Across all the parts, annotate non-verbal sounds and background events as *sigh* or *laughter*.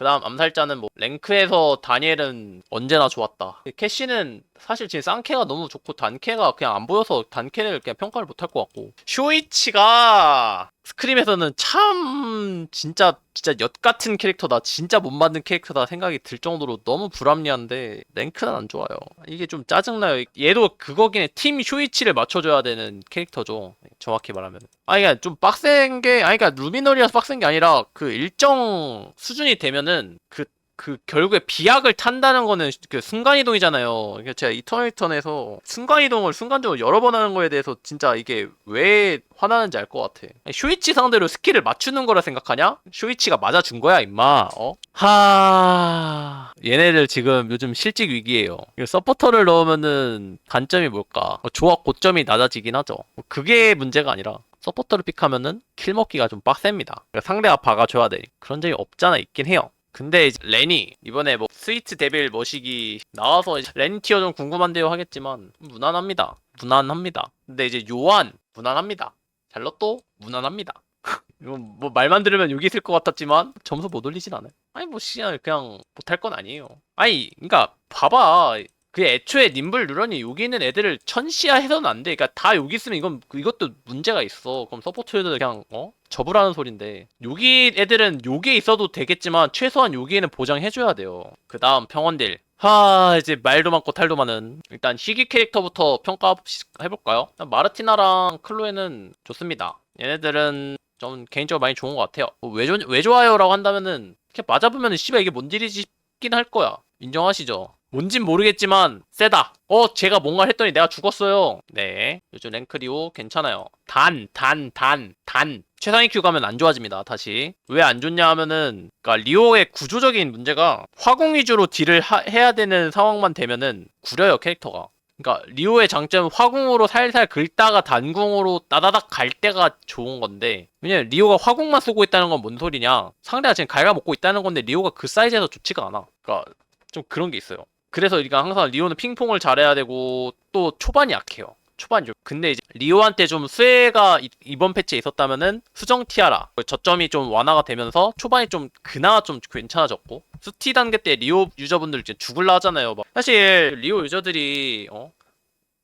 그 다음 암살자는 뭐 랭크에서 다니엘은 언제나 좋았다. 캐시는 사실 지금 쌍캐가 너무 좋고 단캐가 그냥 안 보여서 단캐를 그냥 평가를 못할 것 같고. 쇼이치가 스크림에서는 참 진짜 진짜 엿 같은 캐릭터다. 진짜 못 만든 캐릭터다 생각이 들 정도로 너무 불합리한데 랭크는 안 좋아요. 이게 좀 짜증나요. 얘도 그거긴 해팀 쇼이치를 맞춰줘야 되는 캐릭터죠. 정확히 말하면. 아니 그러니까 좀 빡센 게 아니 그러니까 루미너리라서 빡센 게 아니라 그 일정 수준이 되면은 그 그 결국에 비약을 탄다는 거는 그 순간이동이잖아요. 그러니까 제가 이터널 턴에서 순간이동을 순간적으로 여러 번 하는 거에 대해서 진짜 이게 왜 화나는지 알 것 같아. 쇼이치 상대로 스킬을 맞추는 거라 생각하냐? 쇼이치가 맞아준 거야, 임마. 어? 하... 얘네들 지금 요즘 실직 위기예요. 서포터를 넣으면은 단점이 뭘까? 어, 조합 고점이 낮아지긴 하죠. 뭐 그게 문제가 아니라 서포터를 픽하면은 킬 먹기가 좀 빡셉니다. 그러니까 상대가 박아줘야 돼. 그런 점이 없잖아 있긴 해요. 근데 이제 레니 이번에 뭐 스위트 데빌 머시기 나와서 레니 티어 좀 궁금한데요 하겠지만 무난합니다. 무난합니다. 근데 이제 요한 무난합니다. 잘럿도 무난합니다. *laughs* 이건 뭐 말만 들으면 욕이 있을 것 같았지만 점수 못 올리진 않아요. 아니 뭐 그냥 그냥 못할 건 아니에요. 아니 그러니까 봐봐. 그 애초에 님블 누런이 여기 있는 애들을 천시야 해서는 안 돼. 그러니까 다 여기 있으면 이건 이것도 문제가 있어. 그럼 서포트들도 그냥 어 접으라는 소린데 여기 애들은 여기에 있어도 되겠지만 최소한 여기에는 보장해줘야 돼요. 그 다음 평원딜. 하 이제 말도 많고 탈도 많은 일단 희귀 캐릭터부터 평가해볼까요? 마르티나랑 클로에는 좋습니다. 얘네들은 좀 개인적으로 많이 좋은 것 같아요. 뭐왜, 좋, 왜 좋아요라고 한다면은 이렇게 맞아보면은 씨발 이게 뭔 일이지 싶긴 할 거야. 인정하시죠? 뭔진 모르겠지만 세다. 어, 제가 뭔가 했더니 내가 죽었어요. 네. 요즘 랭크리오 괜찮아요. 단, 단, 단, 단. 최상위 큐 가면 안 좋아집니다. 다시. 왜 안 좋냐 하면은 그러니까 리오의 구조적인 문제가 화공 위주로 딜을 하- 해야 되는 상황만 되면은 구려요, 캐릭터가. 그러니까 리오의 장점은 화공으로 살살 긁다가 단궁으로 따다닥 갈 때가 좋은 건데 왜냐면 리오가 화공만 쓰고 있다는 건 뭔 소리냐 상대가 지금 갉아먹고 있다는 건데 리오가 그 사이즈에서 좋지가 않아 그러니까 좀 그런 게 있어요 그래서 우리가 항상 리오는 핑퐁을 잘해야 되고 또 초반이 약해요. 초반이 좀 근데 이제 리오한테 좀 수혜가 이- 이번 패치에 있었다면은 수정 티아라. 그 저점이 좀 완화가 되면서 초반이 좀 그나마 좀 괜찮아졌고 수티 단계 때 리오 유저분들 이제 죽을라 하잖아요. 막. 사실 리오 유저들이 어?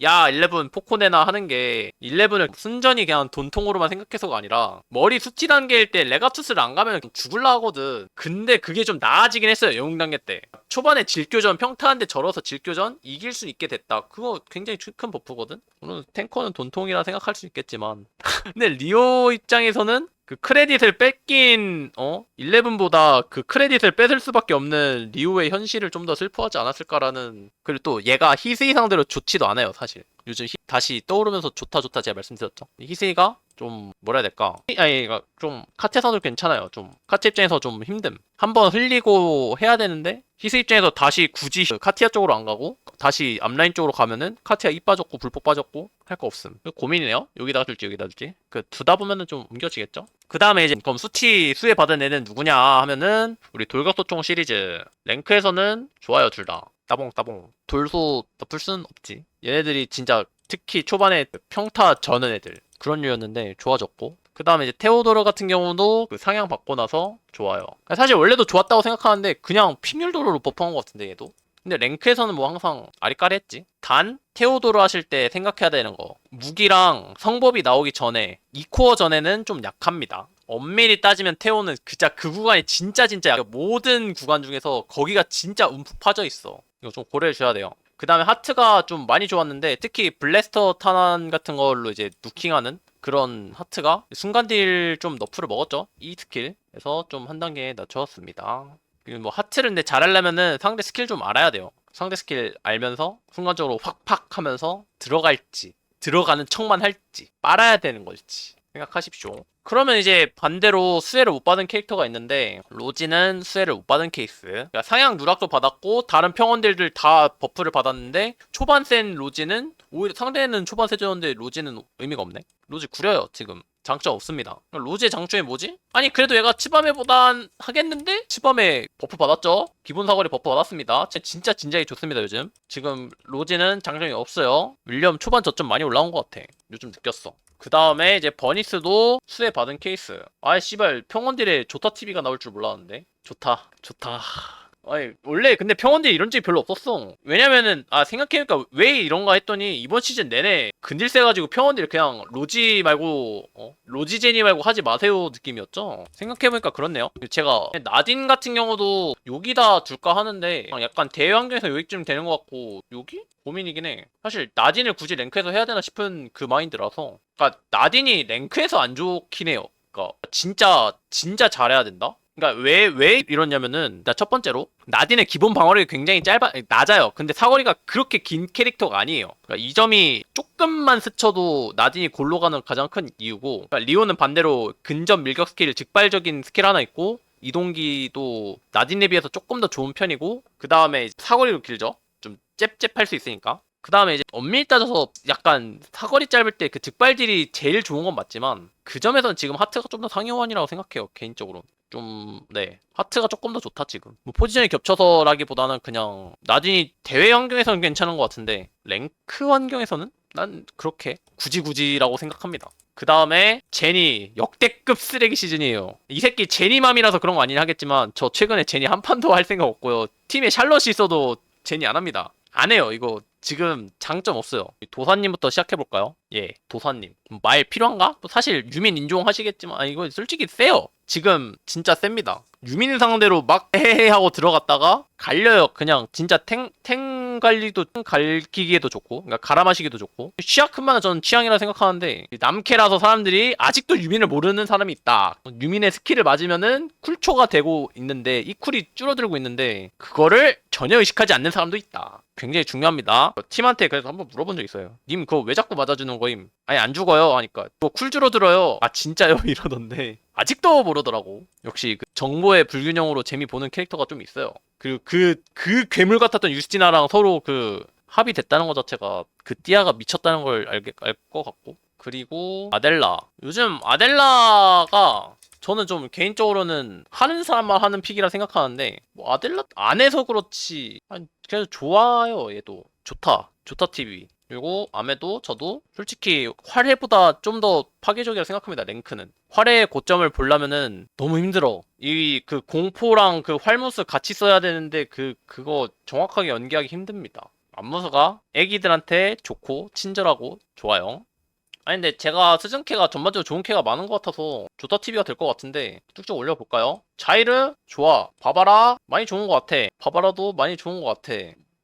야 11 포코네나 하는 게 11을 순전히 그냥 돈통으로만 생각해서가 아니라 머리 수치 단계일 때 레가투스를 안 가면 죽을라 하거든. 근데 그게 좀 나아지긴 했어요 영웅 단계 때 초반에 질교전 평타한데 절어서 질교전 이길 수 있게 됐다. 그거 굉장히 큰 버프거든? 물론 탱커는 돈통이라 생각할 수 있겠지만. *laughs* 근데 리오 입장에서는 그 크레딧을 뺏긴 어? 11보다 그 크레딧을 뺏을 수밖에 없는 리오의 현실을 좀 더 슬퍼하지 않았을까라는 그리고 또 얘가 히스이 상대로 좋지도 않아요 사실. 요즘 히- 다시 떠오르면서 좋다 좋다 제가 말씀드렸죠. 히스이가 좀 뭐라 해야 될까? 아니 그러니까 좀 카테선도 괜찮아요. 좀 카테 입장에서 좀 힘듦. 한번 흘리고 해야 되는데 히스 입장에서 다시 굳이 그 카티아 쪽으로 안 가고 다시 앞라인 쪽으로 가면은 카티아 입 빠졌고 불법 빠졌고 할 거 없음. 고민이네요. 여기다 둘지 여기다 둘지. 그 두다 보면은 좀 옮겨지겠죠? 그 다음에 이제 그럼 수치 수혜 받은 애는 누구냐 하면은 우리 돌격소총 시리즈. 랭크에서는 좋아요 둘 다. 따봉 따봉. 돌소 나쁠 수는 없지. 얘네들이 진짜 특히 초반에 평타 저는 애들 그런 류였는데 좋아졌고. 그 다음에 이제 테오도르 같은 경우도 그 상향 받고 나서 좋아요. 사실 원래도 좋았다고 생각하는데 그냥 핑률도로로 버프한 것 같은데 얘도. 근데 랭크에서는 뭐 항상 아리까리 했지. 단 테오도르 하실 때 생각해야 되는 거. 무기랑 성법이 나오기 전에 2코어 전에는 좀 약합니다. 엄밀히 따지면 테오는 진짜 그 구간이 진짜 진짜 약. 모든 구간 중에서 거기가 진짜 움푹 파져 있어. 이거 좀 고려해 줘야 돼요 그 다음에 하트가 좀 많이 좋았는데 특히 블래스터 탄환 같은 걸로 이제 누킹하는 그런 하트가 순간딜 좀 너프를 먹었죠. 이 스킬에서 좀 한 단계 낮춰졌습니다. 그리고 뭐 하트를 근데 잘하려면은 상대 스킬 좀 알아야 돼요. 상대 스킬 알면서 순간적으로 확팍 하면서 들어갈지 들어가는 척만 할지 빨아야 되는 걸지 생각하십시오. 그러면 이제 반대로 수혜를 못 받은 캐릭터가 있는데 로지는 수혜를 못 받은 케이스. 그러니까 상향 누락도 받았고 다른 평원들들 다 버프를 받았는데 초반 센 로지는 오히려 상대는 초반 세졌는데 로지는 의미가 없네? 로지 구려요 지금 장점 없습니다. 로즈의 장점이 뭐지? 아니 그래도 얘가 치밤에보단 하겠는데? 치밤에 버프 받았죠? 기본 사거리 버프 받았습니다. 진- 진짜 진작에 좋습니다 요즘. 지금 로즈는 장점이 없어요. 윌리엄 초반 저점 많이 올라온 것 같아. 요즘 느꼈어. 그 다음에 이제 버니스도 수혜 받은 케이스. 아이 씨발 평원딜에 조타 TV가 나올 줄 몰랐는데. 좋다, 좋다. 아니 원래 근데 평원딜 이런 적이 별로 없었어. 왜냐면은 아 생각해보니까 왜 이런가 했더니 이번 시즌 내내 근딜 세가지고 평원딜 그냥 로지 말고 어? 로지 제니 말고 하지 마세요 느낌이었죠. 생각해보니까 그렇네요. 제가 나딘 같은 경우도 여기다 둘까 하는데 약간 대회 환경에서 여기쯤 되는 것 같고 여기 고민이긴 해. 사실 나딘을 굳이 랭크에서 해야 되나 싶은 그 마인드라서. 그러니까 나딘이 랭크에서 안 좋긴 해요. 그러니까 진짜 진짜 잘해야 된다. 그러니까 왜 왜 이러냐면은 나 첫 번째로 나딘의 기본 방어력이 굉장히 짧아 낮아요. 근데 사거리가 그렇게 긴 캐릭터가 아니에요. 그러니까 이 점이 조금만 스쳐도 나딘이 골로 가는 가장 큰 이유고 그러니까 리오는 반대로 근접 밀격 스킬 즉발적인 스킬 하나 있고 이동기도 나딘에 비해서 조금 더 좋은 편이고 그 다음에 사거리도 길죠. 좀 잽잽할 수 있으니까. 그 다음에 이제 엄밀히 따져서 약간 사거리 짧을 때그 즉발질이 제일 좋은 건 맞지만 그 점에서는 지금 하트가 좀 더 상위원이라고 생각해요 개인적으로 좀 네 하트가 조금 더 좋다 지금. 뭐 포지션이 겹쳐서라기보다는 그냥 나딘이 대회 환경에서는 괜찮은 것 같은데 랭크 환경에서는 난 그렇게 굳이 굳이라고 생각합니다. 그 다음에 제니 역대급 쓰레기 시즌이에요. 이 새끼 제니맘이라서 그런 거 아니냐 하겠지만 저 최근에 제니 한 판도 할 생각 없고요. 팀에 샬럿이 있어도 제니 안 합니다. 안 해요 이거. 지금 장점 없어요. 도사님부터 시작해볼까요? 예 도사님. 말 필요한가? 또 사실 유민 인종 하시겠지만 아 이거 솔직히 세요. 지금 진짜 셉니다. 유민 상대로 막 헤헤 하고 들어갔다가 갈려요. 그냥 진짜 탱, 탱 관리도 탱 갈기기에도 좋고 그러니까 갈아 마시기도 좋고. 시아크만은 저는 취향이라 생각하는데 남캐라서 사람들이 아직도 유민을 모르는 사람이 있다. 유민의 스킬을 맞으면은 쿨초가 되고 있는데 이 쿨이 줄어들고 있는데 그거를 전혀 의식하지 않는 사람도 있다. 굉장히 중요합니다. 팀한테 그래서 한번 물어본 적 있어요. 님 그거 왜 자꾸 맞아주는 거임. 아니 안 죽어요. 하니까 그거 쿨 줄어들어요. 아 진짜요? *laughs* 이러던데. 아직도 모르더라고. 역시 그 정보의 불균형으로 재미 보는 캐릭터가 좀 있어요. 그리고 그, 그 괴물 같았던 유스티나랑 서로 그 합이 됐다는 것 자체가 그 띠아가 미쳤다는 걸 알게 알 것 같고. 그리고 아델라. 요즘 아델라가 저는 좀 개인적으로는 하는 사람만 하는 픽이라 생각하는데 뭐 아델라 안 해서 그렇지. 아니 그래도 좋아요 얘도. 좋다. 좋다 TV 그리고 암에도 저도 솔직히 활해보다 좀 더 파괴적이라 생각합니다 랭크는. 활의 고점을 보려면은 너무 힘들어. 이 그 공포랑 그 활무스 같이 써야 되는데 그 그거 정확하게 연기하기 힘듭니다. 안무서가 애기들한테 좋고 친절하고 좋아요. 아니 근데 제가 스즌 캐가 전반적으로 좋은 캐가 많은 것 같아서 조타 TV가 될 것 같은데 쭉쭉 올려볼까요? 자이르 좋아. 바바라 많이 좋은 것 같아. 바바라도 많이 좋은 것 같아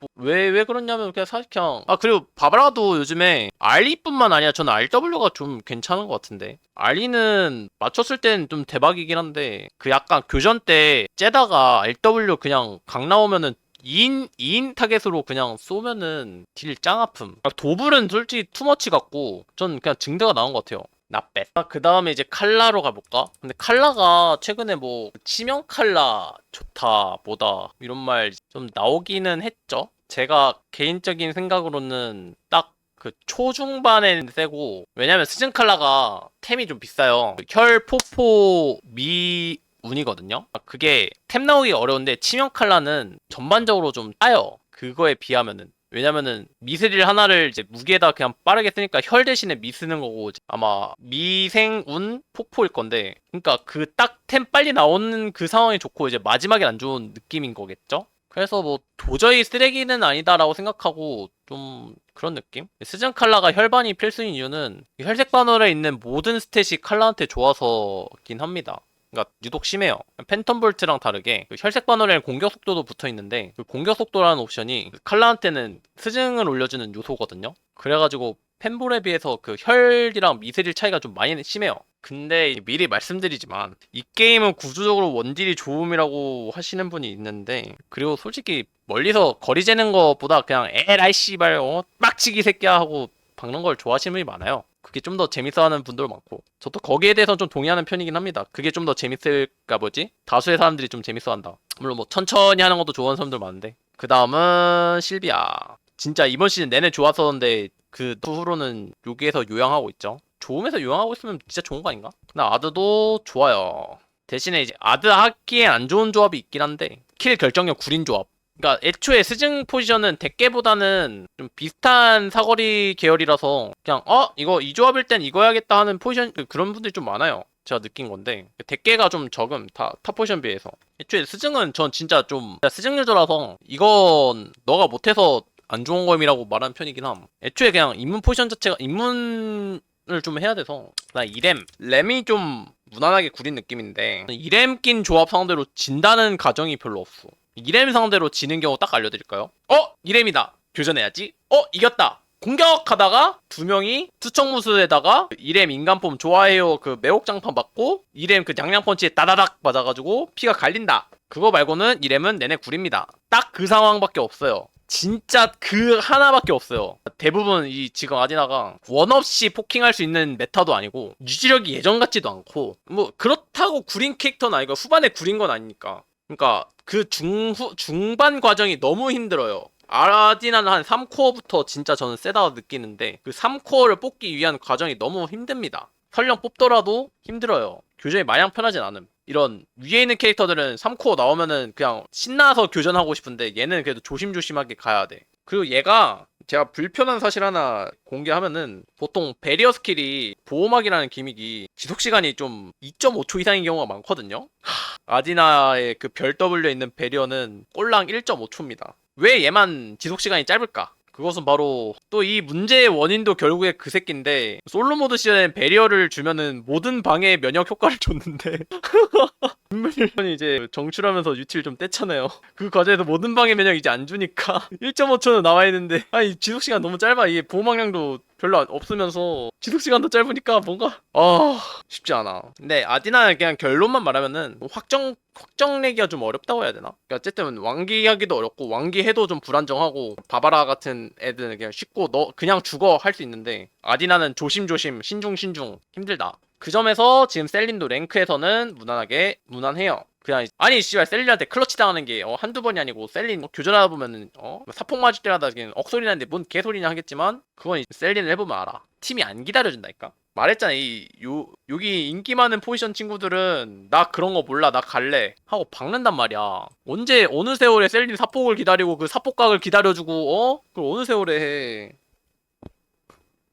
뭐, 왜, 왜 그러냐면 그냥 사실 그냥 아 그리고 바바라도 요즘에 알리뿐만 아니라 저는 RW가 좀 괜찮은 것 같은데 알리는 맞췄을 땐좀 대박이긴 한데 그 약간 교전 때 째다가 RW 그냥 강 나오면은 2인, 2인 타겟으로 그냥 쏘면은 딜 짱 아픔. 아, 도블은 솔직히 투머치 같고, 전 그냥 증대가 나온 것 같아요. 나빼. 아, 그 다음에 이제 칼라로 가볼까? 근데 칼라가 최근에 뭐, 치명 칼라 좋다, 뭐다, 이런 말 좀 나오기는 했죠. 제가 개인적인 생각으로는 딱 그 초중반엔 세고, 왜냐면 스즌 칼라가 템이 좀 비싸요. 혈, 포포, 미, 운이거든요. 그게 템 나오기 어려운데 치명 칼라는 전반적으로 좀 싸요. 그거에 비하면은. 왜냐면은 미스릴 하나를 이제 무게에다 그냥 빠르게 쓰니까 혈 대신에 미 쓰는 거고 아마 미생운 폭포일 건데 그러니까 그 딱 템 빨리 나오는 그 상황이 좋고 이제 마지막엔 안 좋은 느낌인 거겠죠? 그래서 뭐 도저히 쓰레기는 아니다라고 생각하고 좀 그런 느낌? 스전 칼라가 혈반이 필수인 이유는 이 혈색 반월에 있는 모든 스탯이 칼라한테 좋아서긴 합니다. 그러니까 유독 심해요. 팬텀 볼트랑 다르게 그 혈색 반월에는 공격 속도도 붙어 있는데 그 공격 속도라는 옵션이 그 칼라한테는 스증을 올려주는 요소거든요. 그래가지고 팬볼에 비해서 그 혈이랑 미스릴 차이가 좀 많이 심해요. 근데 미리 말씀드리지만 이 게임은 구조적으로 원딜이 좋음이라고 하시는 분이 있는데 그리고 솔직히 멀리서 거리 재는 것보다 그냥 에라이 씨발 어 빡치기 새끼야 하고 박는 걸 좋아하시는 분이 많아요. 그게 좀 더 재밌어하는 분들 많고 저도 거기에 대해서 좀 동의하는 편이긴 합니다. 그게 좀 더 재밌을까 보지? 다수의 사람들이 좀 재밌어한다. 물론 뭐 천천히 하는 것도 좋아하는 사람들 많은데 그 다음은 실비아 진짜 이번 시즌 내내 좋았었는데 그 후로는 여기에서 요양하고 있죠. 좋으면서 유용하고 있으면 진짜 좋은 거 아닌가? 나 아드도 좋아요. 대신에 이제 아드 하기엔 안 좋은 조합이 있긴 한데 킬 결정력 구린 조합. 그러니까 애초에 스승 포지션은 대깨보다는 좀 비슷한 사거리 계열이라서 그냥 어 이거 이 조합일 땐 이거 해야겠다 하는 포지션 그- 그런 분들이 좀 많아요. 제가 느낀 건데 대깨가 좀 적음 타, 타 포지션 비해서 애초에 스승은 전 진짜 좀 스승 유저라서 이건 너가 못해서 안 좋은 거임이라고 말하는 편이긴 함. 애초에 그냥 입문 포지션 자체가 입문을 좀 해야 돼서 나 이렘 램이 좀 무난하게 구린 느낌인데 이렘 낀 조합 상대로 진다는 가정이 별로 없어. 이렘 상대로 지는 경우 딱 알려드릴까요? 어 이렘이다 교전해야지. 어 이겼다. 공격하다가 두 명이 투척무수에다가 이렘 인간폼 좋아해요 그 매혹장판 받고 이렘 그 양양펀치에 따다닥 맞아가지고 피가 갈린다. 그거 말고는 이렘은 내내 구립니다. 딱 그 상황밖에 없어요. 진짜 그 하나밖에 없어요. 대부분 이 지금 아디나가 원 없이 포킹할 수 있는 메타도 아니고 유지력이 예전 같지도 않고 뭐 그렇다고 구린 캐릭터는 아니고 후반에 구린 건 아니니까. 그러니까 그 중후 중반 과정이 너무 힘들어요. 아디나는 한 3코어부터 진짜 저는 세다고 느끼는데 그 3코어를 뽑기 위한 과정이 너무 힘듭니다. 설령 뽑더라도 힘들어요. 교전이 마냥 편하진 않음. 이런 위에 있는 캐릭터들은 3코어 나오면은 그냥 신나서 교전하고 싶은데 얘는 그래도 조심조심하게 가야 돼. 그리고 얘가 제가 불편한 사실 하나 공개하면은 보통 베리어 스킬이 보호막이라는 기믹이 지속 시간이 좀 2.5초 이상인 경우가 많거든요. 하, 아디나의 그 별 W 있는 베리어는 꼴랑 1.5초입니다. 왜 얘만 지속 시간이 짧을까? 그것은 바로 또 이 문제의 원인도 결국에 그 새끼인데 솔로 모드 시절엔 베리어를 주면은 모든 방에 면역 효과를 *laughs* 줬는데 *laughs* 분명히 이제 정출하면서 유틸 좀 뗐잖아요. 그 과정에서 모든 방에 면역 이제 안 주니까 *laughs* 1.5초는 나와 있는데 아니 지속 시간 너무 짧아. 이게 보호막량도 별로 안- 없으면서 지속 시간도 짧으니까 뭔가 아 쉽지 않아. 근데 아디나는 그냥 결론만 말하면은 확정 확정 내기가 좀 어렵다고 해야 되나? 그러니까 어쨌든 왕기하기도 어렵고 왕기해도 좀 불안정하고 바바라 같은 애들은 그냥 쉽고 너 그냥 죽어 할 수 있는데 아디나는 조심조심 신중 신중 힘들다. 그 점에서 지금 셀린도 랭크에서는 무난하게 무난해요. 그냥 아니 씨발 셀린한테 클러치 당하는 게 어, 한두 번이 아니고 셀린 뭐 교전하다 보면은 어 사폭 맞을 때마다 그냥 억소리 나는데 뭔 개소리냐 하겠지만 그건 셀린을 해보면 알아. 팀이 안 기다려준다니까. 말했잖아 이 요 여기 인기 많은 포지션 친구들은 나 그런 거 몰라 나 갈래 하고 박는단 말이야. 언제 어느 세월에 셀린 사폭을 기다리고 그 사폭각을 기다려주고 어 그걸 어느 세월에 해.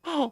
어,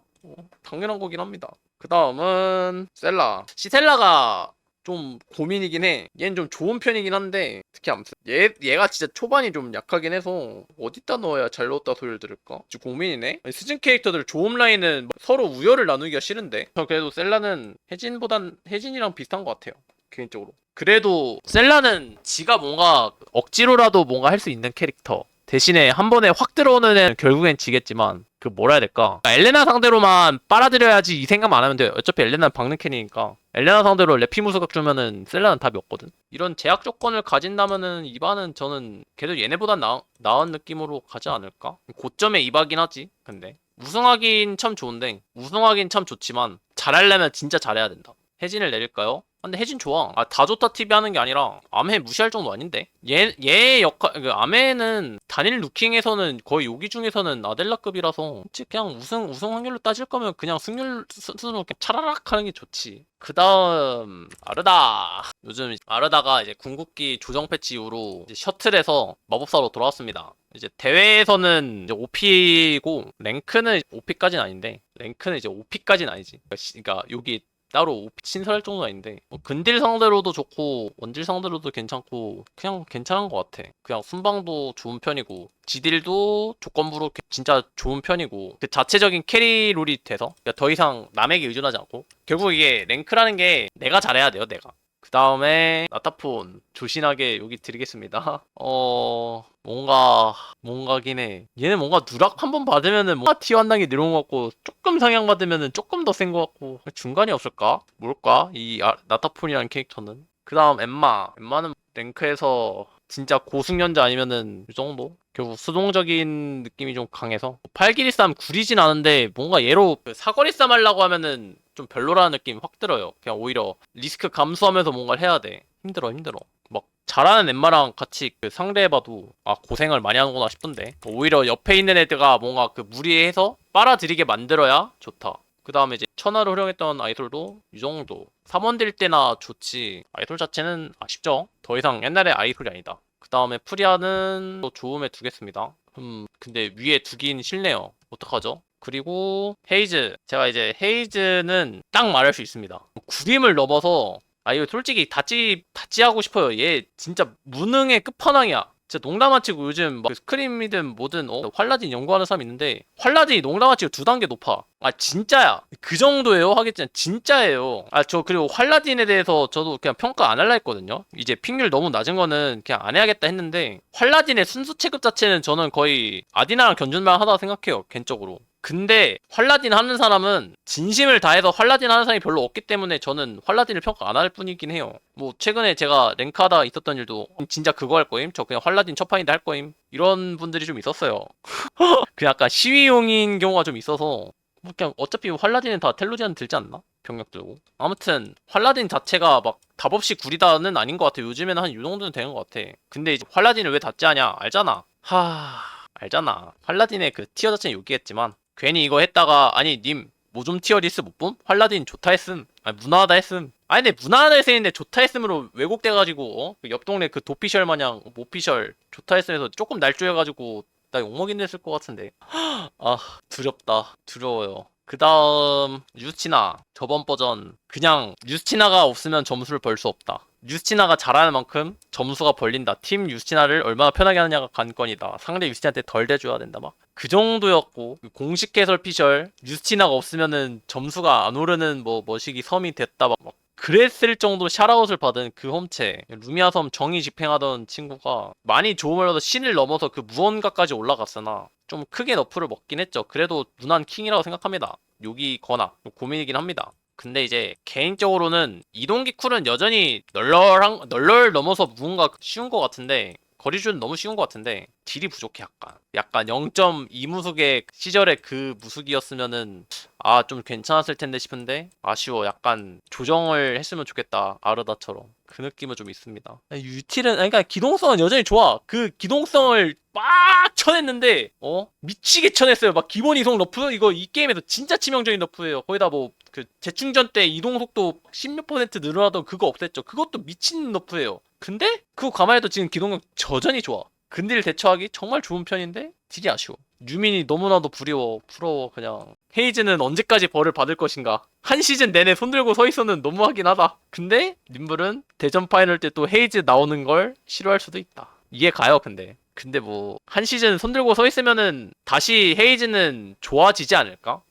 당연한 거긴 합니다. 그 다음은 셀라. 시셀라가 좀 고민이긴 해. 얘는 좀 좋은 편이긴 한데 특히 암스. 얘 얘가 진짜 초반이 좀 약하긴 해서 어디다 넣어야 잘 넣었다 소리를 들을까? 좀 고민이네. 아니, 스즌 캐릭터들 조음 라인은 서로 우열을 나누기가 싫은데. 저 그래도 셀라는 혜진보단 혜진이랑 비슷한 것 같아요. 개인적으로. 그래도 셀라는 지가 뭔가 억지로라도 뭔가 할 수 있는 캐릭터. 대신에 한 번에 확 들어오는 애는 결국엔 지겠지만 그 뭐라 해야 될까 엘레나 상대로만 빨아들여야지 이 생각만 안 하면 돼요 어차피 엘레나는 박는 캐니까 엘레나 상대로 레피무스각 주면은 셀라는 답이 없거든. 이런 제약 조건을 가진다면은 이바는 저는 걔도 얘네보단 나, 나은 느낌으로 가지 않을까? 고점에 이바긴 하지 근데. 우승하긴 참 좋은데 우승하긴 참 좋지만 잘하려면 진짜 잘해야 된다. 혜진을 내릴까요? 근데 혜진 좋아. 아, 다 좋다 TV 하는 게 아니라 아메 무시할 정도 아닌데. 얘 얘의 역할 그 아메는 단일 루킹에서는 거의 요기 중에서는 아델라급이라서 그냥 우승 우승 확률로 따질 거면 그냥 승률 그냥 차라락 하는 게 좋지. 그 다음 아르다. 요즘 아르다가 이제 궁극기 조정 패치 이후로 셔틀에서 마법사로 돌아왔습니다. 이제 대회에서는 이제 OP고 랭크는 OP까지는 아닌데 랭크는 이제 OP까지는 아니지. 그러니까, 시- 그러니까 여기 따로 OP 신설할 정도는 아닌데 뭐 근딜 상대로도 좋고 원딜 상대로도 괜찮고 그냥 괜찮은 것 같아. 그냥 순방도 좋은 편이고 지딜도 조건부로 게- 진짜 좋은 편이고 그 자체적인 캐리 룰이 돼서 그러니까 더 이상 남에게 의존하지 않고 결국 이게 랭크라는 게 내가 잘해야 돼요 내가. 그 다음에 나타폰 조신하게 여기 드리겠습니다. *laughs* 어 뭔가 뭔가긴 해. 얘는 뭔가 누락 한 번 받으면은 뭔가 티완 당이 내려온 것 같고 조금 상향 받으면은 조금 더 센 것 같고 중간이 없을까? 뭘까? 이 아, 나타폰이라는 캐릭터는. 그 다음 엠마. 엠마는 랭크에서 진짜 고숙련자 아니면은 이 정도? 결국 수동적인 느낌이 좀 강해서 팔길이 싸움 구리진 않은데 뭔가 얘로 그 사거리 싸움 하려고 하면은 좀 별로라는 느낌이 확 들어요. 그냥 오히려 리스크 감수하면서 뭔가를 해야 돼. 힘들어 힘들어. 막 잘하는 엠마랑 같이 그 상대해봐도 아 고생을 많이 하는구나 싶던데 오히려 옆에 있는 애들가 뭔가 그 무리해서 빨아들이게 만들어야 좋다. 그 다음에 이제 천하를 활용했던 아이돌도 이 정도 3원 될 때나 좋지 아이돌 자체는 아쉽죠 더 이상 옛날의 아이돌이 아니다 그 다음에 프리아는 또 좋음에 두겠습니다 음 근데 위에 두긴 싫네요 어떡하죠 그리고 헤이즈 제가 이제 헤이즈는 딱 말할 수 있습니다. 구림을 넘어서 아 이거 솔직히 다찌 다찌 하고 싶어요. 얘 진짜 무능의 끝판왕이야. 진짜 농담 안 치고 요즘 막 스크림이든 뭐든 어, 활라딘 연구하는 사람 있는데 활라딘이 농담 안 치고 두 단계 높아. 아 진짜야. 그 정도예요 하겠지만 진짜예요. 아 저 그리고 활라딘에 대해서 저도 그냥 평가 안 할라 했거든요. 이제 핑률 너무 낮은 거는 그냥 안 해야겠다 했는데 활라딘의 순수 체급 자체는 저는 거의 아디나랑 견줄만 하다 생각해요. 개인적으로 근데 활라딘 하는 사람은 진심을 다해서 활라딘 하는 사람이 별로 없기 때문에 저는 활라딘을 평가 안 할 뿐이긴 해요. 뭐 최근에 제가 랭카다 있었던 일도 진짜 그거 할 거임. 저 그냥 활라딘 첫 판인데 할 거임. 이런 분들이 좀 있었어요. *laughs* 그 약간 시위용인 경우가 좀 있어서 뭐 그냥 어차피 활라딘은 다 텔로지안 들지 않나? 병력 들고. 아무튼 활라딘 자체가 막 답 없이 구리다는 아닌 것 같아. 요즘에는 한 이 정도는 되는 것 같아. 근데 이제 활라딘을 왜 닫지 하냐? 알잖아. 하 알잖아. 활라딘의 그 티어 자체는 여기겠지만 괜히 이거 했다가 아니 님 뭐 좀 티어리스 못 봄? 활라딘 좋다 했음 아니 무난하다 했음 아니 근데 무난하다 했는데 좋다 했음으로 왜곡돼가지고 어? 그옆 동네 그 도피셜 마냥 모피셜 좋다 했음에서 조금 날조해가지고 나 욕먹인 했을 것 같은데 *gasps* 아 두렵다 두려워요 그 다음 유스티나 저번 버전 그냥 유스티나가 없으면 점수를 벌 수 없다 유스티나가 잘하는 만큼 점수가 벌린다. 팀 유스티나를 얼마나 편하게 하느냐가 관건이다. 상대 유스티나한테 덜 대줘야 된다. 막 그 정도였고 공식 해설 피셜 유스티나가 없으면은 점수가 안 오르는 뭐 머시기 섬이 됐다. 막, 막 그랬을 정도 샤라웃을 받은 그 홈체 루미아 섬 정의 집행하던 친구가 많이 조음을 얻어 신을 넘어서 그 무언가까지 올라갔으나 좀 크게 너프를 먹긴 했죠. 그래도 무난 킹이라고 생각합니다. 욕이 거나 고민이긴 합니다. 근데 이제 개인적으로는 이동기 쿨은 여전히 널널한 널널 넘어서 무언가 쉬운 것 같은데 거리줄은 너무 쉬운 것 같은데 딜이 부족해 약간. 약간 0.2 무속의 시절의 그 무속이었으면은 아 좀 괜찮았을 텐데 싶은데 아쉬워. 약간 조정을 했으면 좋겠다. 아르다처럼. 그 느낌은 좀 있습니다. 유틸은 그러니까 기동성은 여전히 좋아. 그 기동성을 빡 쳐냈는데 어? 미치게 쳐냈어요. 막 기본 이동 너프? 이거 이 게임에서 진짜 치명적인 너프예요. 거기다 뭐 그 재충전 때 이동 속도 10몇 퍼센트 늘어나던 그거 없앴죠. 그것도 미친 너프예요 근데 그거 감안해도 지금 기동력 여전히 좋아. 근딜 대처하기 정말 좋은 편인데 딜이 아쉬워. 유민이 너무나도 부러워 부러워 그냥. 헤이즈는 언제까지 벌을 받을 것인가. 한 시즌 내내 손들고 서 있어는 너무하긴 하다. 근데 님블은 대전 파이널 때 또 헤이즈 나오는 걸 싫어할 수도 있다. 이해 가요 근데. 근데 뭐 한 시즌 손들고 서 있으면은 다시 헤이즈는 좋아지지 않을까?